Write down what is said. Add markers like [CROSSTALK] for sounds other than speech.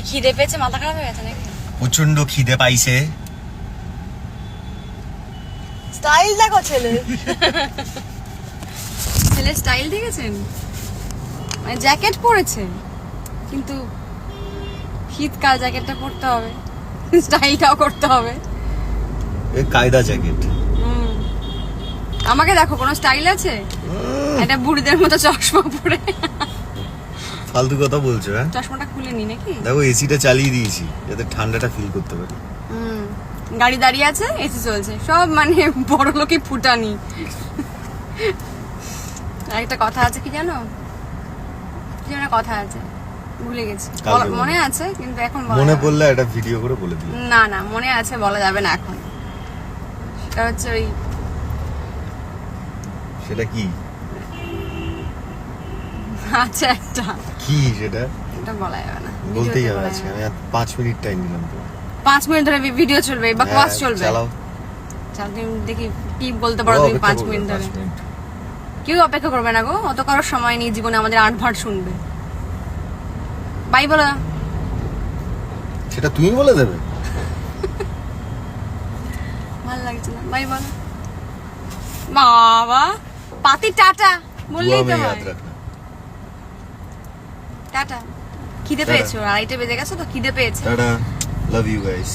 খিদে পেয়েছে? মাথা খারাপ হয়ে গেছে নাকি? প্রচণ্ড খিদে পাইছে। স্টাইল দেখো ছেলে। ছেলে স্টাইল দেখেছেন? মানে জ্যাকেট পরেছে কিন্তু শীতকাল জ্যাকেটটা পরতে হবে স্টাইলটাও করতে হবে। এ কায়দা জ্যাকেট। হুম। আমাকে দেখো কোনো স্টাইল আছে? একটা বুড়িদের মতো চশমা পরে। ফালতু কথা বলছো হ্যাঁ? চশমাটা খুলে নি নাকি? দেখো এসিটা চালিয়ে দিয়েছি যাতে ঠান্ডাটা ফিল করতে পারি। হুম। গাড়ি দাঁড়িয়ে আছে এসি চলছে। সব মানে বড় লোকই ফুটানি। একটা কথা আছে কি জানো? কি কথা আছে। ভুলে গেছি। মনে আছে? কিন্তু এখন মনে। পড়লে একটা ভিডিও করে বলে দিই না না মনে আছে বলা যাবে না এখন। সেটা হচ্ছে ওই সেটা কি? আছে একটা। কি সেটা এটা বলা যাবে না। বলতেই হবে আজকে আমি পাঁচ মিনিট টাইম নিলাম তো। পাঁচ মিনিট ধরে ভিডিও চলবে বা ক্লাস হ্যাঁ, চলবে। চালাও। চল তুমি দেখি কি বলতে পারো তুমি পাঁচ মিনিট ধরে। কেউ অপেক্ষা করবে না গো অত কারোর সময় নেই জীবনে আমাদের আট ভাট শুনবে। বাই বলো। সেটা তুমি বলে দেবে? [LAUGHS] ভালো লাগছে না বাই বলো। বাবা পাতি টাটা বললেই তো হয়। টাটা। খিদে। পেয়েছ? আড়াইটে বেজে গেছে তো খিদে পেয়েছে। টাটা। Love you guys